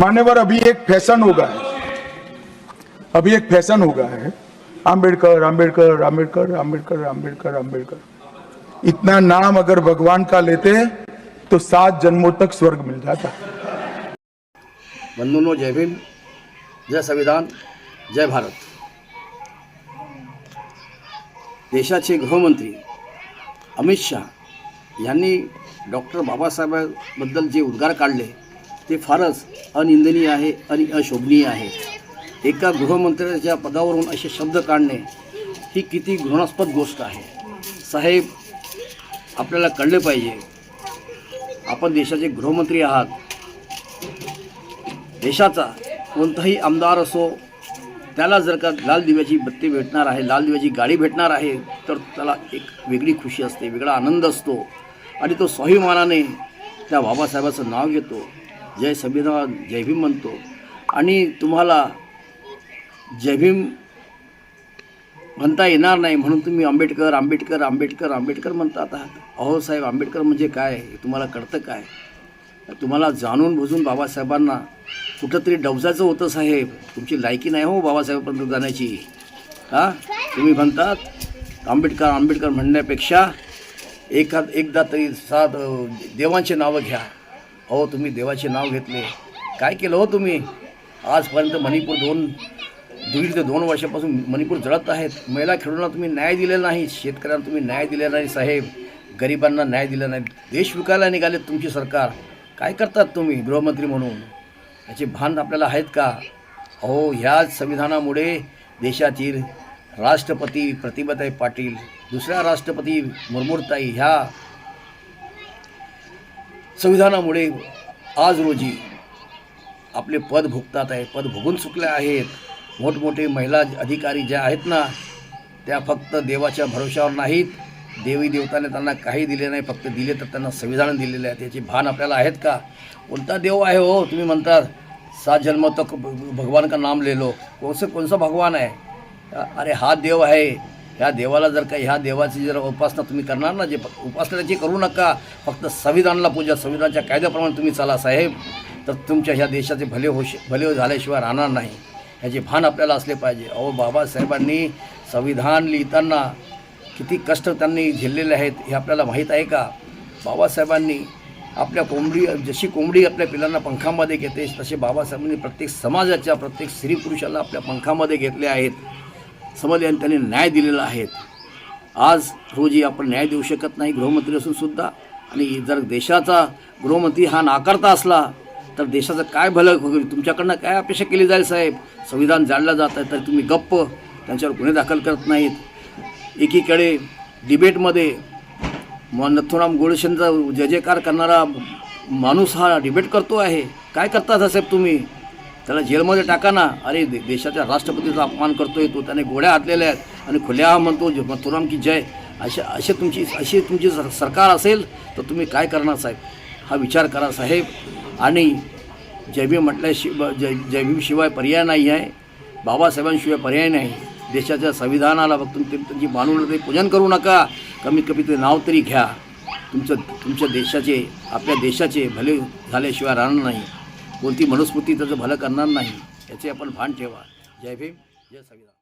मान्यवर अभी एक फ़ैशन होगा है। अभी एक फ़ैशन हो गया है। आम्बेडकर आम्बेडकर आम्बेडकर आम्बेडकर आम्बेडकर आम्बेडकर इतना नाम अगर भगवान का लेते तो सात जन्मों तक स्वर्ग मिल जाता। बंधूंनो जय भीम, जय संविधान, जय भारत। देशाचे गृहमंत्री अमित शहा यांनी डॉक्टर बाबासाहेबांबद्दल जे उद्गार काढले ते फारच अनिंदनीय आहे आणि अशोभनीय आहे. एका गृहमंत्र्याच्या पदावरून असे शब्द काढणे ही किती घृणास्पद गोष्ट आहे. साहेब आपल्याला कळले पाहिजे आपण देशाचे गृहमंत्री आहात. देशाचा कोणताही आमदार असो त्याला जर का लाल दिव्याची बत्ती भेटणार आहे लाल दिव्याची गाडी भेटणार आहे तर त्याला एक वेगळी खुशी असते वेगळा आनंद असतो. आणि तो स्वाभिमानाने त्या बाबासाहेबाचं नाव घेतो. जय संविधान जय भीम म्हणतो. आणि तुम्हाला जय भीम म्हणता येणार नाही म्हणून तुम्ही आंबेडकर आंबेडकर आंबेडकर आंबेडकर म्हणतात आहात. अहो साहेब आंबेडकर म्हणजे काय? हे तुम्हाला कळतं काय? तुम्हाला जाणून बुजून बाबासाहेबांना कुठंतरी डवजायचं होतं साहेब. तुमची लायकी नाही हो बाबासाहेबांपर्यंत जाण्याची. हां? तुम्ही म्हणतात आंबेडकर आंबेडकर म्हणण्यापेक्षा एखाद एकदा तरी सात देवांचे नावं घ्या. अहो तुम्ही देवाचे नाव घेतले. काय केलं हो तुम्ही? आजपर्यंत मणिपूर दोन दीड ते दोन वर्षापासून मणिपूर जळत आहेत. महिला खेळूंना तुम्ही न्याय दिलेला नाही. शेतकऱ्यांना तुम्ही न्याय दिलेला नाही साहेब. गरिबांना न्याय दिला नाही. देश विकायला निघालेत तुमची सरकार. काय करतात तुम्ही गृहमंत्री म्हणून? याचे भान आपल्याला आहेत का? अहो ह्याच संविधानामुळे देशातील राष्ट्रपती प्रतिभाताई पाटील दुसऱ्या राष्ट्रपती मुरमुरताई ह्या संविधानामुळे आज रोजी आपले पद भोगतात आहे पद भोगून चुकले आहेत. मोठमोठे महिला अधिकारी ज्या आहेत ना त्या फक्त देवाच्या भरोशावर नाहीत. देवी देवताने त्यांना काही दिले नाही फक्त दिले तर त्यांना संविधान दिलेले आहे. त्याचे भान आपल्याला आहेत का? कोणता देव आहे हो? तुम्ही म्हणतात सात जन्म तक भगवान का नाम ले लो कोणसं कोणसा भगवान आहे? अरे हा देव आहे. ह्या देवाला जर का ह्या देवाची जर उपासना तुम्ही करणार ना जे उपासनाची उपासना त्याची करू नका फक्त संविधानाला पूजा संविधानाच्या कायद्याप्रमाणे तुम्ही चाला साहेब तर तुमच्या ह्या देशाचे भले होश भले झाल्याशिवाय राहणार नाही. ह्याचे भान आपल्याला असले पाहिजे. अहो बाबासाहेबांनी संविधान लिहिताना किती कष्ट त्यांनी झेललेले आहेत हे आपल्याला माहीत आहे का? बाबासाहेबांनी आपल्या कोंबडी जशी कोंबडी आपल्या पिलांना पंखामध्ये घेते तसे बाबासाहेबांनी प्रत्येक समाजाच्या प्रत्येक स्त्री पुरुषाला आपल्या पंखामध्ये घेतले आहेत. समजले आणि त्यांनी न्याय दिलेला आहे. आज रोजी आपण न्याय देऊ शकत नाही गृहमंत्री असून सुद्धा. आणि जर देशाचा गृहमंत्री हा नाकारता असला तर देशाचं काय भलं होईल? तुमच्याकडनं काय अपेक्षा केली जाईल साहेब? संविधान जाळलं जात आहे तर तुम्ही गप्प. त्यांच्यावर गुन्हे दाखल करत नाहीत. एकीकडे डिबेटमध्ये म नथुराम गोडशेंचा जय जयकार करणारा माणूस हा डिबेट करतो आहे. काय करतात साहेब तुम्ही? त्याला जेलमध्ये टाका ना. अरे दे देशाच्या राष्ट्रपतीचा अपमान करतोय तो. त्याने गोळ्या हातलेल्या आहेत. आणि खुल्या म्हणतो मथुराम की जय. अशा असे तुमची अशी तुमची सर सरकार असेल तर तुम्ही काय करणार साहेब? हा विचार करा साहेब. आणि जयभीम म्हटल्याशिवाय जय जयभीमशिवाय पर्याय नाही आहे. बाबासाहेबांशिवाय पर्याय नाही. देशाच्या संविधानाला फक्त तुम्ही त्यांची मानून ते पूजन करू नका. कमीत कमी ते नाव तरी घ्या. तुमचं तुमच्या देशाचे आपल्या देशाचे भले झाल्याशिवाय राहणार नाही. कोणती मनुस्मृती त्याचं भलं करणार नाही याचे आपण भान ठेवा. जय भीम जय संविधान.